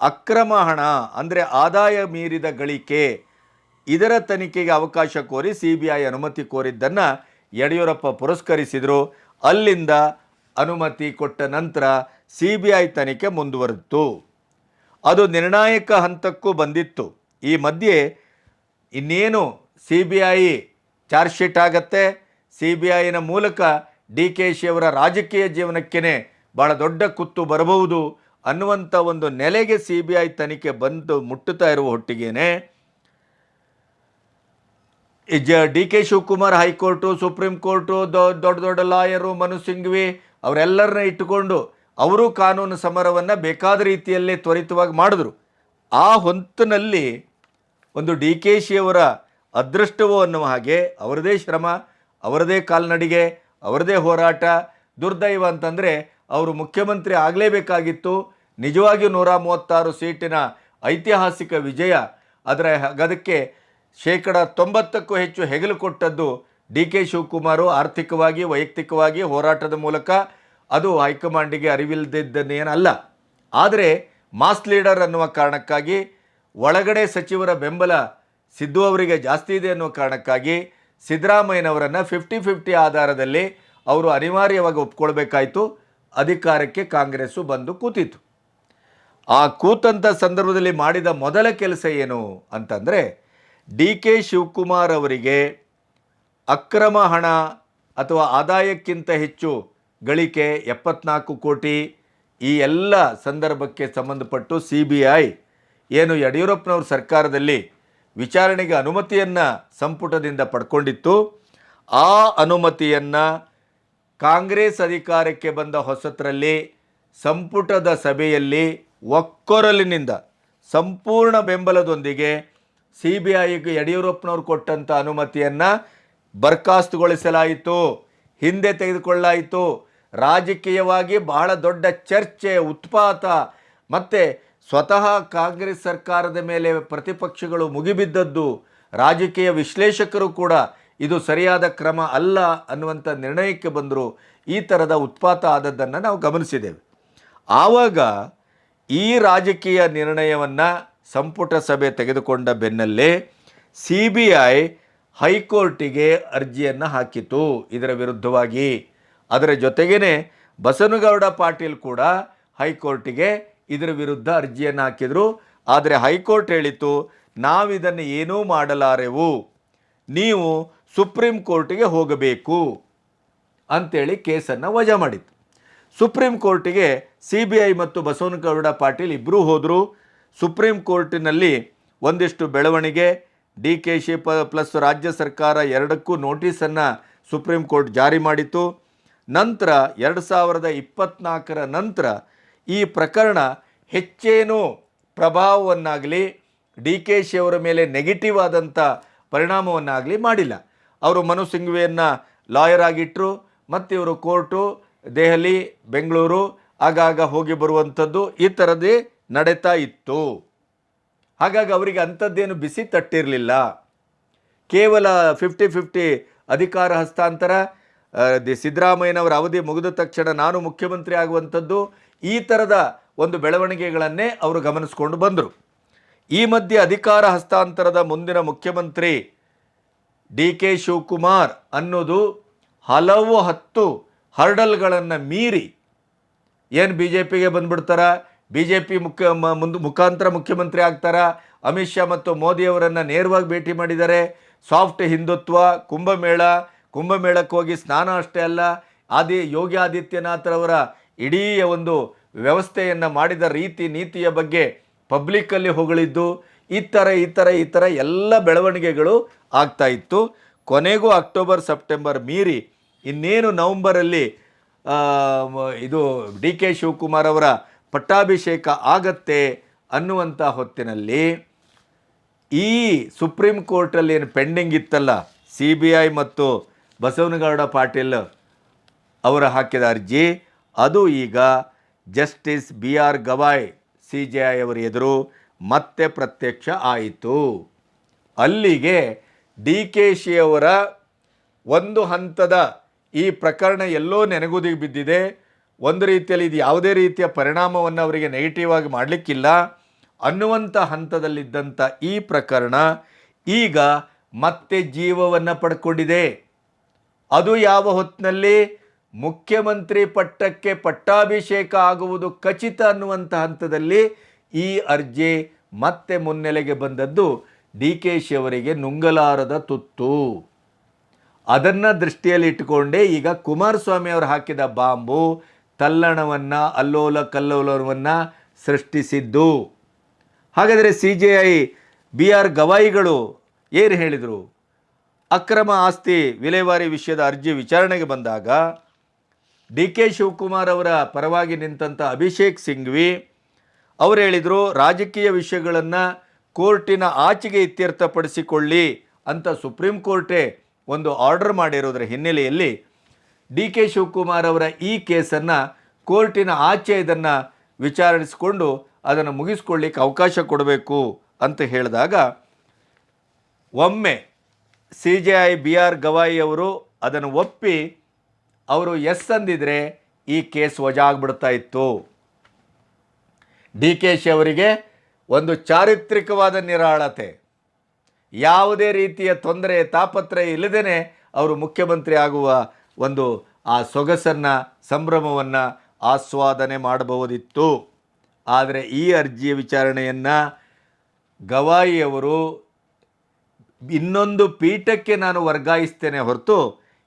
ಅಕ್ರಮ ಹಣ, ಅಂದರೆ ಆದಾಯ ಮೀರಿದ ಗಳಿಕೆ, ಇದರ ತನಿಖೆಗೆ ಅವಕಾಶ ಕೋರಿ ಸಿ ಬಿ ಐ ಅನುಮತಿ ಕೋರಿದ್ದನ್ನು ಯಡಿಯೂರಪ್ಪ ಪುರಸ್ಕರಿಸಿದರು. ಅಲ್ಲಿಂದ ಅನುಮತಿ ಕೊಟ್ಟ ನಂತರ ಸಿ ಬಿ ಐ ತನಿಖೆ ಮುಂದುವರಿತು ಅದು ನಿರ್ಣಾಯಕ ಹಂತಕ್ಕೂ ಬಂದಿತ್ತು. ಈ ಮಧ್ಯೆ ಇನ್ನೇನು C B I charge sheet ಆಗತ್ತೆ? ಸಿ ಬಿ ಐನ ಮೂಲಕ ಡಿ ಕೆ ಶಿಯವರ ರಾಜಕೀಯ ಜೀವನಕ್ಕೇ ಭಾಳ ದೊಡ್ಡ ಕುತ್ತು ಬರಬಹುದು? ಅನ್ನುವಂಥ ಒಂದು ನೆಲೆಗೆ ಸಿ ಬಿ ಐ ತನಿಖೆ ಬಂದು ಮುಟ್ಟುತ್ತಾ ಇರುವ ಹೊಟ್ಟಿಗೇನೆ ಜ D K Shivakumar high court, supreme court ದೊಡ್ಡ ದೊಡ್ಡ ಲಾಯರು, ಮನು ಸಿಂಘ್ವಿ ಅವರೆಲ್ಲರನ್ನ ಇಟ್ಟುಕೊಂಡು ಅವರು ಕಾನೂನು ಸಮರವನ್ನು ಬೇಕಾದ ರೀತಿಯಲ್ಲಿ ತ್ವರಿತವಾಗಿ ಮಾಡಿದ್ರು. ಆ ಹೊಂತಿನಲ್ಲಿ ಒಂದು ಡಿ ಕೆ ಶಿಯವರ ಅದೃಷ್ಟವೋ ಅನ್ನುವ ಹಾಗೆ ಅವರದೇ ಶ್ರಮ, ಅವರದೇ ಕಾಲ್ನಡಿಗೆ, ಅವರದೇ ಹೋರಾಟ, ದುರ್ದೈವ ಅಂತಂದರೆ ಅವರು ಮುಖ್ಯಮಂತ್ರಿ ಆಗಲೇಬೇಕಾಗಿತ್ತು. ನಿಜವಾಗಿಯೂ ನೂರ ಮೂವತ್ತಾರು ಸೀಟಿನ ಐತಿಹಾಸಿಕ ವಿಜಯ. ಅದರ ಅದಕ್ಕೆ ಶೇಕಡ ತೊಂಬತ್ತಕ್ಕೂ ಹೆಚ್ಚು ಹೆಗಲು ಕೊಟ್ಟದ್ದು ಡಿ ಕೆ ಶಿವಕುಮಾರು. ಆರ್ಥಿಕವಾಗಿ, ವೈಯಕ್ತಿಕವಾಗಿ ಹೋರಾಟದ ಮೂಲಕ ಅದು ಹೈಕಮಾಂಡಿಗೆ ಅರಿವಿಲ್ಲದಿದ್ದನ್ನೇನಲ್ಲ. ಆದರೆ ಮಾಸ್ ಲೀಡರ್ ಅನ್ನುವ ಕಾರಣಕ್ಕಾಗಿ, ಒಳಗಡೆ ಸಚಿವರ ಬೆಂಬಲ ಸಿದ್ದು ಅವರಿಗೆ ಜಾಸ್ತಿ ಇದೆ ಅನ್ನುವ ಕಾರಣಕ್ಕಾಗಿ ಸಿದ್ದರಾಮಯ್ಯನವರನ್ನು ಫಿಫ್ಟಿ ಫಿಫ್ಟಿ ಆಧಾರದಲ್ಲಿ ಅವರು ಅನಿವಾರ್ಯವಾಗಿ ಒಪ್ಕೊಳ್ಬೇಕಾಯಿತು. ಅಧಿಕಾರಕ್ಕೆ ಕಾಂಗ್ರೆಸ್ಸು ಬಂದು ಕೂತಿತ್ತು. ಆ ಕೂತಂಥ ಸಂದರ್ಭದಲ್ಲಿ ಮಾಡಿದ ಮೊದಲ ಕೆಲಸ ಏನು ಅಂತಂದರೆ ಡಿ ಕೆ ಶಿವಕುಮಾರ್ ಅವರಿಗೆ ಅಕ್ರಮ ಹಣ ಅಥವಾ ಆದಾಯಕ್ಕಿಂತ ಹೆಚ್ಚು ಗಳಿಕೆ ಎಪ್ಪತ್ನಾಲ್ಕು ಕೋಟಿ ಈ ಎಲ್ಲ ಸಂದರ್ಭಕ್ಕೆ ಸಂಬಂಧಪಟ್ಟು ಸಿ ಬಿ ಐ ಏನು ಯಡಿಯೂರಪ್ಪನವ್ರ ಸರ್ಕಾರದಲ್ಲಿ ವಿಚಾರಣೆಗೆ ಅನುಮತಿಯನ್ನು ಸಂಪುಟದಿಂದ ಪಡ್ಕೊಂಡಿತ್ತು. ಆ ಅನುಮತಿಯನ್ನು ಕಾಂಗ್ರೆಸ್ ಅಧಿಕಾರಕ್ಕೆ ಬಂದ ಹೊಸತರಲ್ಲಿ ಸಂಪುಟದ ಸಭೆಯಲ್ಲಿ ಒಕ್ಕೊರಲಿನಿಂದ ಸಂಪೂರ್ಣ ಬೆಂಬಲದೊಂದಿಗೆ ಸಿ ಬಿ ಐಗೆ ಯಡಿಯೂರಪ್ಪನವ್ರು ಕೊಟ್ಟಂಥ ಅನುಮತಿಯನ್ನು ಬರ್ಖಾಸ್ತುಗೊಳಿಸಲಾಯಿತು ಹಿಂದೆ ತೆಗೆದುಕೊಳ್ಳಾಯಿತು ರಾಜಕೀಯವಾಗಿ ಬಹಳ ದೊಡ್ಡ ಚರ್ಚೆ, ಉತ್ಪಾತ, ಮತ್ತು ಸ್ವತಃ ಕಾಂಗ್ರೆಸ್ ಸರ್ಕಾರದ ಮೇಲೆ ಪ್ರತಿಪಕ್ಷಗಳು ಮುಗಿಬಿದ್ದದ್ದು, ರಾಜಕೀಯ ವಿಶ್ಲೇಷಕರು ಕೂಡ ಇದು ಸರಿಯಾದ ಕ್ರಮ ಅಲ್ಲ ಅನ್ನುವಂಥ ನಿರ್ಣಯಕ್ಕೆ ಬಂದರು. ಈ ಥರದ ಉತ್ಪಾತ ಆದದ್ದನ್ನು ನಾವು ಗಮನಿಸಿದ್ದೇವೆ. ಆವಾಗ ಈ ರಾಜಕೀಯ ನಿರ್ಣಯವನ್ನು ಸಂಪುಟ ಸಭೆ ತೆಗೆದುಕೊಂಡ ಬೆನ್ನಲ್ಲೇ ಸಿ ಬಿ ಐ ಹೈಕೋರ್ಟಿಗೆ ಅರ್ಜಿಯನ್ನು ಹಾಕಿತು ಇದರ ವಿರುದ್ಧವಾಗಿ. ಅದರ ಜೊತೆಗೇ ಬಸನಗೌಡ ಪಾಟೀಲ್ ಕೂಡ ಹೈಕೋರ್ಟಿಗೆ ಇದರ ವಿರುದ್ಧ ಅರ್ಜಿಯನ್ನು ಹಾಕಿದರು. ಆದರೆ ಹೈಕೋರ್ಟ್ ಹೇಳಿತು ನಾವಿದನ್ನು ಏನೂ ಮಾಡಲಾರೆವು. ನೀವು ಸುಪ್ರೀಂ ಕೋರ್ಟಿಗೆ ಹೋಗಬೇಕು ಅಂತೇಳಿ ಕೇಸನ್ನು ವಜಾ ಮಾಡಿತ್ತು. ಸುಪ್ರೀಂ ಕೋರ್ಟಿಗೆ ಸಿ ಬಿ ಐ ಮತ್ತು ಬಸವನಗೌಡ ಪಾಟೀಲ್ ಇಬ್ಬರೂ ಹೋದರು. ಸುಪ್ರೀಂ ಕೋರ್ಟಿನಲ್ಲಿ ಒಂದಿಷ್ಟು ಬೆಳವಣಿಗೆ, ಡಿ ಕೆ ಶಿ ಪ ಪ್ಲಸ್ ರಾಜ್ಯ ಸರ್ಕಾರ ಎರಡಕ್ಕೂ ನೋಟಿಸನ್ನು ಸುಪ್ರೀಂ ಕೋರ್ಟ್ ಜಾರಿ ಮಾಡಿತು ನಂತರ ಎರಡು ಸಾವಿರದ ಇಪ್ಪತ್ತ್ನಾಲ್ಕರ ನಂತರ ಈ ಪ್ರಕರಣ ಹೆಚ್ಚೇನು ಪ್ರಭಾವವನ್ನಾಗಲಿ, ಡಿ ಕೆ ಶಿ ಅವರ ಮೇಲೆ ನೆಗೆಟಿವ್ ಆದಂಥ ಪರಿಣಾಮವನ್ನಾಗಲಿ ಮಾಡಿಲ್ಲ. ಅವರು ಮನು ಸಿಂಘ್ವಿಯನ್ನು ಲಾಯರ್ ಆಗಿಟ್ಟರು ಮತ್ತು ಇವರು ಕೋರ್ಟು ದೆಹಲಿ, ಬೆಂಗಳೂರು ಆಗಾಗ ಹೋಗಿ ಬರುವಂಥದ್ದು ಈ ಥರದೇ ನಡೀತಾ ಇತ್ತು. ಹಾಗಾಗಿ ಅವರಿಗೆ ಅಂಥದ್ದೇನು ಬಿಸಿ ತಟ್ಟಿರಲಿಲ್ಲ. ಕೇವಲ ಫಿಫ್ಟಿ ಫಿಫ್ಟಿ ಅಧಿಕಾರ ಹಸ್ತಾಂತರ ದಿ ಸಿದ್ದರಾಮಯ್ಯನವರ ಅವಧಿ ಮುಗಿದ ತಕ್ಷಣ ನಾನು ಮುಖ್ಯಮಂತ್ರಿ ಆಗುವಂಥದ್ದು ಈ ಥರದ ಒಂದು ಬೆಳವಣಿಗೆಗಳನ್ನೇ ಅವರು ಗಮನಿಸ್ಕೊಂಡು ಬಂದರು. ಈ ಮಧ್ಯೆ ಅಧಿಕಾರ ಹಸ್ತಾಂತರದ ಮುಂದಿನ ಮುಖ್ಯಮಂತ್ರಿ ಡಿ ಕೆ ಶಿವಕುಮಾರ್ ಅನ್ನೋದು ಹಲವು ಹತ್ತು ಹರ್ಡಲ್ಗಳನ್ನು ಮೀರಿ ಏನು ಬಿ ಜೆ ಪಿಗೆ ಬಂದುಬಿಡ್ತಾರ? ಬಿ ಜೆ ಪಿ ಮುಖ್ಯ ಮುಂದೆ ಮುಖಾಂತರ ಮುಖ್ಯಮಂತ್ರಿ ಆಗ್ತಾರ? ಅಮಿತ್ ಶಾ ಮತ್ತು ಮೋದಿಯವರನ್ನು ನೇರವಾಗಿ ಭೇಟಿ ಮಾಡಿದ್ದಾರೆ ಸಾಫ್ಟ್ ಹಿಂದುತ್ವ, ಕುಂಭಮೇಳ, ಕುಂಭಮೇಳಕ್ಕೆ ಹೋಗಿ ಸ್ನಾನ ಅಷ್ಟೇ ಅಲ್ಲ, ಆದಿ, ಯೋಗಿ ಆದಿತ್ಯನಾಥರವರ ಇಡೀ ಒಂದು ವ್ಯವಸ್ಥೆಯನ್ನು ಮಾಡಿದ ರೀತಿ ನೀತಿಯ ಬಗ್ಗೆ ಪಬ್ಲಿಕ್ಕಲ್ಲಿ ಹೊಗಳಿದ್ದು, ಈ ಥರ ಈ ಥರ ಈ ಥರ ಎಲ್ಲ ಬೆಳವಣಿಗೆಗಳು ಆಗ್ತಾ ಇತ್ತು. ಕೊನೆಗೂ ಅಕ್ಟೋಬರ್, ಸೆಪ್ಟೆಂಬರ್ ಮೀರಿ ಇನ್ನೇನು ನವಂಬರಲ್ಲಿ ಇದು ಡಿ ಕೆ ಶಿವಕುಮಾರ್ ಅವರ ಪಟ್ಟಾಭಿಷೇಕ ಆಗತ್ತೆ ಅನ್ನುವಂಥ ಹೊತ್ತಿನಲ್ಲಿ ಈ ಸುಪ್ರೀಂ ಕೋರ್ಟಲ್ಲಿ ಏನು ಪೆಂಡಿಂಗ್ ಇತ್ತಲ್ಲ, ಸಿ ಬಿ ಐ ಮತ್ತು ಬಸವನಗೌಡ ಪಾಟೀಲ್ ಅವರ ಹಾಕಿದ ಅರ್ಜಿ, ಅದು ಈಗ justice B R Gavai, C J I ಅವರ ಎದುರು ಮತ್ತೆ ಪ್ರತ್ಯಕ್ಷ ಆಯಿತು. ಅಲ್ಲಿಗೆ ಡಿ ಕೆ ಶಿ ಅವರ ಒಂದು ಹಂತದ ಈ ಪ್ರಕರಣ ಎಲ್ಲೋ ನೆನಗುದಿಗೆ ಬಿದ್ದಿದೆ. ಒಂದು ರೀತಿಯಲ್ಲಿ ಇದು ಯಾವುದೇ ರೀತಿಯ ಪರಿಣಾಮವನ್ನು ಅವರಿಗೆ ನೆಗೆಟಿವ್ ಆಗಿ ಮಾಡಲಿಕ್ಕಿಲ್ಲ. ಅನ್ನುವಂಥ ಹಂತದಲ್ಲಿದ್ದಂಥ ಈ ಪ್ರಕರಣ ಈಗ ಮತ್ತೆ ಜೀವವನ್ನು ಪಡ್ಕೊಂಡಿದೆ. ಅದು ಯಾವ ಹೊತ್ತಿನಲ್ಲಿ ಮುಖ್ಯಮಂತ್ರಿ ಪಟ್ಟಕ್ಕೆ ಪಟ್ಟಾಭಿಷೇಕ ಆಗುವುದು ಖಚಿತ ಅನ್ನುವಂಥ ಹಂತದಲ್ಲಿ ಈ ಅರ್ಜಿ ಮತ್ತೆ ಮುನ್ನೆಲೆಗೆ ಬಂದದ್ದು ಡಿ ಕೆ ಶಿ ಅವರಿಗೆ ನುಂಗಲಾರದ ತುತ್ತು. ಅದನ್ನು ದೃಷ್ಟಿಯಲ್ಲಿ ಇಟ್ಟುಕೊಂಡೇ ಈಗ ಕುಮಾರಸ್ವಾಮಿ ಅವರು ಹಾಕಿದ ಬಾಂಬು ತಲ್ಲಣವನ್ನು, ಅಲ್ಲೋಲ ಕಲ್ಲೋಲವನ್ನು ಸೃಷ್ಟಿಸಿದ್ದು. ಹಾಗಾದರೆ C J I, B R ಗವಾಯಿಗಳು ಏನು ಹೇಳಿದರು? ಅಕ್ರಮ ಆಸ್ತಿ ವಿಲೇವಾರಿ ವಿಷಯದ ಅರ್ಜಿ ವಿಚಾರಣೆಗೆ ಬಂದಾಗ ಡಿ ಕೆ ಶಿವಕುಮಾರ್ ಅವರ ಪರವಾಗಿ ನಿಂತಂಥ ಅಭಿಷೇಕ್ ಸಿಂಘ್ವಿ ಅವರು ಹೇಳಿದರು, ರಾಜಕೀಯ ವಿಷಯಗಳನ್ನು ಕೋರ್ಟಿನ ಆಚೆಗೆ ಇತ್ಯರ್ಥಪಡಿಸಿಕೊಳ್ಳಿ ಅಂತ ಸುಪ್ರೀಂ ಕೋರ್ಟೇ ಒಂದು ಆರ್ಡರ್ ಮಾಡಿರೋದ್ರ ಹಿನ್ನೆಲೆಯಲ್ಲಿ ಡಿ ಕೆ ಶಿವಕುಮಾರ್ ಅವರ ಈ ಕೇಸನ್ನು ಕೋರ್ಟಿನ ಆಚೆ ಇದನ್ನು ವಿಚಾರಿಸಿಕೊಂಡು ಅದನ್ನು ಮುಗಿಸ್ಕೊಳ್ಳಿಕ್ಕೆ ಅವಕಾಶ ಕೊಡಬೇಕು ಅಂತ ಹೇಳಿದಾಗ ಒಮ್ಮೆ C J I B R Gavai ಅವರು ಅದನ್ನು ಒಪ್ಪಿ ಅವರು ಎಸ್ ಅಂದಿದ್ರೆ ಈ ಕೇಸ್ ವಜಾ ಆಗ್ಬಿಡ್ತಾ ಇತ್ತು. ಡಿ ಕೆ ಶಿ ಅವರಿಗೆ ಒಂದು ಚಾರಿತ್ರಿಕವಾದ ನಿರಾಳತೆ. ಯಾವುದೇ ರೀತಿಯ ತೊಂದರೆ, ತಾಪತ್ರಯ ಇಲ್ಲದೇ ಅವರು ಮುಖ್ಯಮಂತ್ರಿ ಆಗುವ ಒಂದು ಆ ಸೊಗಸನ್ನು, ಸಂಭ್ರಮವನ್ನು ಆಸ್ವಾದನೆ ಮಾಡಬಹುದಿತ್ತು. ಆದರೆ ಈ ಅರ್ಜಿಯ ವಿಚಾರಣೆಯನ್ನು ಗವಾಯಿಯವರು ಇನ್ನೊಂದು ಪೀಠಕ್ಕೆ ನಾನು ವರ್ಗಾಯಿಸ್ತೇನೆ ಹೊರತು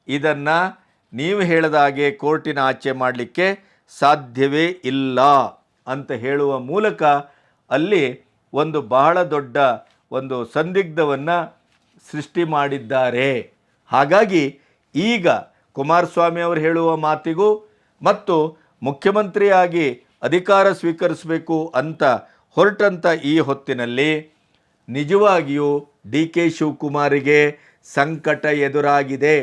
ಇದನ್ನು ನೀವು ಹೇಳಿದ ಹಾಗೆ ಕೋರ್ಟಿನ ಆಚೆ ಮಾಡಲಿಕ್ಕೆ ಸಾಧ್ಯವೇ ಇಲ್ಲ ಅಂತ ಹೇಳುವ ಮೂಲಕ ಅಲ್ಲಿ ಒಂದು ಬಹಳ ದೊಡ್ಡ ಒಂದು ಸಂದಿಗ್ಧವನ್ನು ಸೃಷ್ಟಿ ಮಾಡಿದ್ದಾರೆ. ಹಾಗಾಗಿ ಈಗ ಕುಮಾರಸ್ವಾಮಿ ಅವರು ಹೇಳುವ ಮಾತಿಗೂ ಮತ್ತು ಮುಖ್ಯಮಂತ್ರಿಯಾಗಿ ಅಧಿಕಾರ ಸ್ವೀಕರಿಸಬೇಕು ಅಂತ ಹೊರಟಂಥ ಈ ಹೊತ್ತಿನಲ್ಲಿ ನಿಜವಾಗಿಯೂ ಡಿ ಕೆ ಶಿವಕುಮಾರಿಗೆ ಸಂಕಟ ಎದುರಾಗಿದೆ.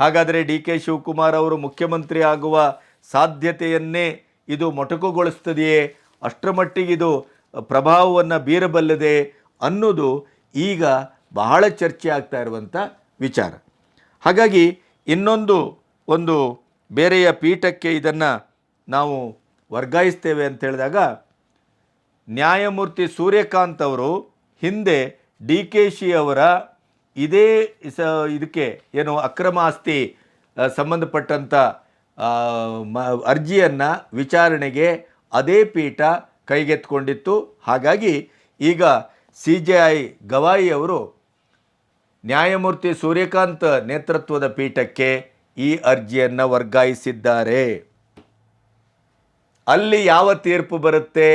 ಹಾಗಾದರೆ ಡಿ ಕೆ ಶಿವಕುಮಾರ್ ಅವರು ಮುಖ್ಯಮಂತ್ರಿ ಆಗುವ ಸಾಧ್ಯತೆಯನ್ನೇ ಇದು ಮೊಟಕುಗೊಳಿಸ್ತದೆಯೇ? ಅಷ್ಟರ ಮಟ್ಟಿಗೆ ಇದು ಪ್ರಭಾವವನ್ನು ಬೀರಬಲ್ಲದೆ ಅನ್ನೋದು ಈಗ ಬಹಳ ಚರ್ಚೆ ಆಗ್ತಾ ಇರುವಂಥ ವಿಚಾರ. ಹಾಗಾಗಿ ಇನ್ನೊಂದು ಒಂದು ಬೇರೆಯ ಪೀಠಕ್ಕೆ ಇದನ್ನು ನಾವು ವರ್ಗಾಯಿಸ್ತೇವೆ ಅಂತ ಹೇಳಿದಾಗ, ನ್ಯಾಯಮೂರ್ತಿ ಸೂರ್ಯಕಾಂತ್ ಅವರು ಹಿಂದೆ ಡಿ ಕೆ ಶಿ ಅವರ ಇದೇ ಸ ಇದಕ್ಕೆ ಏನು ಅಕ್ರಮ ಆಸ್ತಿ ಸಂಬಂಧಪಟ್ಟಂಥ ಅರ್ಜಿಯನ್ನು ವಿಚಾರಣೆಗೆ ಅದೇ ಪೀಠ ಕೈಗೆತ್ಕೊಂಡಿತ್ತು ಹಾಗಾಗಿ ಈಗ ಸಿ ಜೆ ಐ ಗವಾಯಿ ಅವರು ನ್ಯಾಯಮೂರ್ತಿ ಸೂರ್ಯಕಾಂತ್ ನೇತೃತ್ವದ ಪೀಠಕ್ಕೆ ಈ ಅರ್ಜಿಯನ್ನು ವರ್ಗಾಯಿಸಿದ್ದಾರೆ. ಅಲ್ಲಿ ಯಾವ ತೀರ್ಪು ಬರುತ್ತೆ?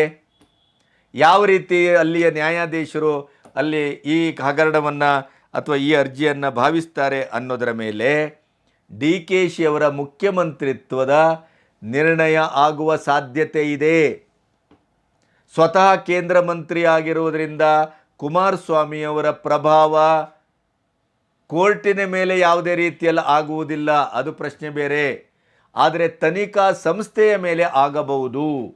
ಯಾವ ರೀತಿ ಅಲ್ಲಿಯ ನ್ಯಾಯಾಧೀಶರು ಅಲ್ಲಿ ಈ ಹಗರಣವನ್ನು ಅಥವಾ ಈ ಅರ್ಜಿಯನ್ನು ಭಾವಿಸ್ತಾರೆ ಅನ್ನೋದರ ಮೇಲೆ ಡಿ ಕೆ ಶಿ ಅವರ ಮುಖ್ಯಮಂತ್ರಿತ್ವದ ನಿರ್ಣಯ ಆಗುವ ಸಾಧ್ಯತೆ ಇದೆ. ಸ್ವತಃ ಕೇಂದ್ರ ಮಂತ್ರಿ ಆಗಿರುವುದರಿಂದ ಕುಮಾರಸ್ವಾಮಿಯವರ ಪ್ರಭಾವ ಕೋರ್ಟಿನ ಮೇಲೆ ಯಾವುದೇ ರೀತಿಯಲ್ಲಿ ಆಗುವುದಿಲ್ಲ. ಅದು ಪ್ರಶ್ನೆ ಬೇರೆ. ಆದರೆ ತನಿಖಾ ಸಂಸ್ಥೆಯ ಮೇಲೆ ಆಗಬಹುದು.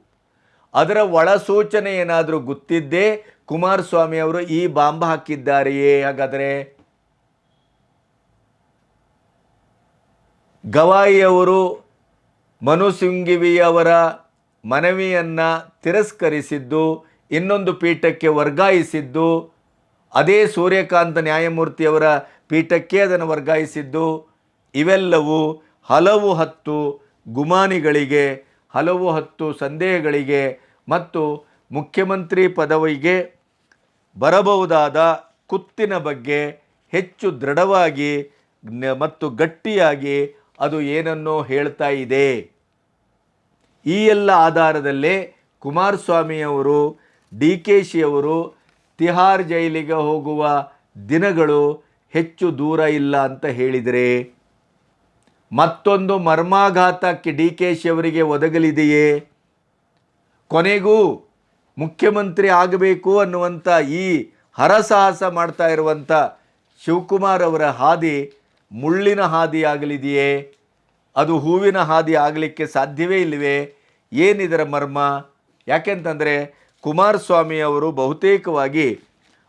ಅದರ ಒಳಸೂಚನೆ ಏನಾದರೂ ಗೊತ್ತಿದ್ದೇ ಕುಮಾರಸ್ವಾಮಿ ಅವರು ಈ ಬಾಂಬ್ ಹಾಕಿದ್ದಾರೆಯೇ? ಹಾಗಾದರೆ ಗವಾಯಿಯವರು ಮನು ಮನವಿಯನ್ನು ತಿರಸ್ಕರಿಸಿದ್ದು, ಇನ್ನೊಂದು ಪೀಠಕ್ಕೆ ವರ್ಗಾಯಿಸಿದ್ದು, ಅದೇ ಸೂರ್ಯಕಾಂತ ನ್ಯಾಯಮೂರ್ತಿಯವರ ಪೀಠಕ್ಕೆ ಅದನ್ನು ವರ್ಗಾಯಿಸಿದ್ದು, ಇವೆಲ್ಲವೂ ಹಲವು ಹತ್ತು ಗುಮಾನಿಗಳಿಗೆ, ಹಲವು ಹತ್ತು ಸಂದೇಹಗಳಿಗೆ ಮತ್ತು ಮುಖ್ಯಮಂತ್ರಿ ಪದವಿಗೆ ಬರಬಹುದಾದ ಕುತ್ತಿನ ಬಗ್ಗೆ ಹೆಚ್ಚು ದೃಢವಾಗಿ ಮತ್ತು ಗಟ್ಟಿಯಾಗಿ ಅದು ಏನನ್ನೋ ಹೇಳ್ತಾ ಇದೆ. ಈ ಎಲ್ಲ ಆಧಾರದಲ್ಲೇ ಕುಮಾರಸ್ವಾಮಿಯವರು ಡಿ ಕೆ ಶಿಯವರು ತಿಹಾರ್ ಜೈಲಿಗೆ ಹೋಗುವ ದಿನಗಳು ಹೆಚ್ಚು ದೂರ ಇಲ್ಲ ಅಂತ ಹೇಳಿದರೆ ಮತ್ತೊಂದು ಮರ್ಮಾಘಾತಕ್ಕೆ ಡಿ ಕೆ ಶಿ ಅವರಿಗೆ ಒದಗಲಿದೆಯೇ? ಕೊನೆಗೂ ಮುಖ್ಯಮಂತ್ರಿ ಆಗಬೇಕು ಅನ್ನುವಂಥ ಈ ಹರಸಾಹಸ ಮಾಡ್ತಾ ಇರುವಂಥ ಶಿವಕುಮಾರ್ ಅವರ ಹಾದಿ ಮುಳ್ಳಿನ ಹಾದಿ ಆಗಲಿದೆಯೇ? ಅದು ಹೂವಿನ ಹಾದಿ ಆಗಲಿಕ್ಕೆ ಸಾಧ್ಯವೇ ಇಲ್ಲವೇ? ಏನಿದರ ಮರ್ಮ? ಯಾಕೆಂತಂದರೆ ಕುಮಾರಸ್ವಾಮಿ ಅವರು ಬಹುತೇಕವಾಗಿ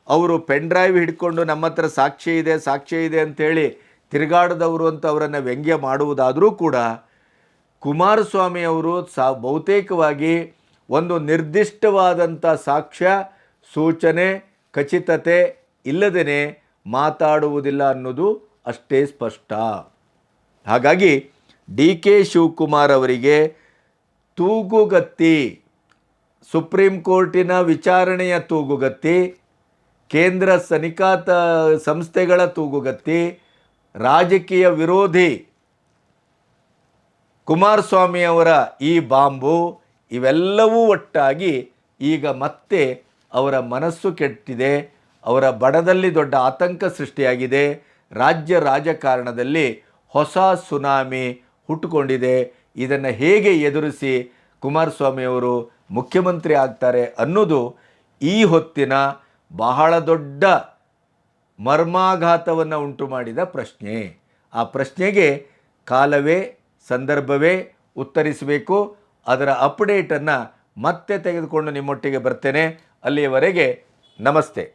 ಅವರು ಪೆನ್ ಡ್ರೈವ್ ಹಿಡ್ಕೊಂಡು ನಮ್ಮ ಹತ್ರ ಸಾಕ್ಷ್ಯ ಇದೆ ಸಾಕ್ಷ್ಯ ಇದೆ ಅಂಥೇಳಿ ತಿರುಗಾಡದವರು ಅಂತ ಅವರನ್ನು ವ್ಯಂಗ್ಯ ಮಾಡುವುದಾದರೂ ಕೂಡ ಕುಮಾರಸ್ವಾಮಿ ಅವರು ಸಾ ಬಹುತೇಕವಾಗಿ ಒಂದು ನಿರ್ದಿಷ್ಟವಾದಂಥ ಸಾಕ್ಷ್ಯ, ಸೂಚನೆ, ಖಚಿತತೆ ಇಲ್ಲದೇ ಮಾತಾಡುವುದಿಲ್ಲ ಅನ್ನೋದು ಅಷ್ಟೇ ಸ್ಪಷ್ಟ. ಹಾಗಾಗಿ ಡಿ ಕೆ ಶಿವಕುಮಾರ್ ಅವರಿಗೆ ತೂಗುಗತ್ತಿ, ಸುಪ್ರೀಂ ಕೋರ್ಟಿನ ವಿಚಾರಣೆಯ ತೂಗುಗತ್ತಿ, ಕೇಂದ್ರ ಸನಿಕಾತ ಸಂಸ್ಥೆಗಳ ತೂಗುಗತ್ತಿ, ರಾಜಕೀಯ ವಿರೋಧಿ ಕುಮಾರಸ್ವಾಮಿ ಅವರ ಈ ಬಾಂಬು ಇವೆಲ್ಲವೂ ಒಟ್ಟಾಗಿ ಈಗ ಮತ್ತೆ ಅವರ ಮನಸ್ಸು ಕೆಟ್ಟಿದೆ, ಅವರ ಬಡದಲ್ಲಿ ದೊಡ್ಡ ಆತಂಕ ಸೃಷ್ಟಿಯಾಗಿದೆ. ರಾಜ್ಯ ರಾಜಕಾರಣದಲ್ಲಿ ಹೊಸ ಸುನಾಮಿ ಹುಟ್ಟುಕೊಂಡಿದೆ. ಇದನ್ನು ಹೇಗೆ ಎದುರಿಸಿ ಕುಮಾರಸ್ವಾಮಿಯವರು ಮುಖ್ಯಮಂತ್ರಿ ಆಗ್ತಾರೆ ಅನ್ನೋದು ಈ ಹೊತ್ತಿನ ಬಹಳ ದೊಡ್ಡ ಮರ್ಮಾಘಾತವನ್ನು ಉಂಟು ಮಾಡಿದ ಪ್ರಶ್ನೆ. ಆ ಪ್ರಶ್ನೆಗೆ ಕಾಲವೇ, ಸಂದರ್ಭವೇ ಉತ್ತರಿಸಬೇಕು. ಅದರ ಅಪ್ಡೇಟನ್ನು ಮತ್ತೆ ತೆಗೆದುಕೊಂಡು ನಿಮ್ಮೊಟ್ಟಿಗೆ ಬರ್ತೇನೆ. ಅಲ್ಲಿಯವರೆಗೆ ನಮಸ್ತೆ.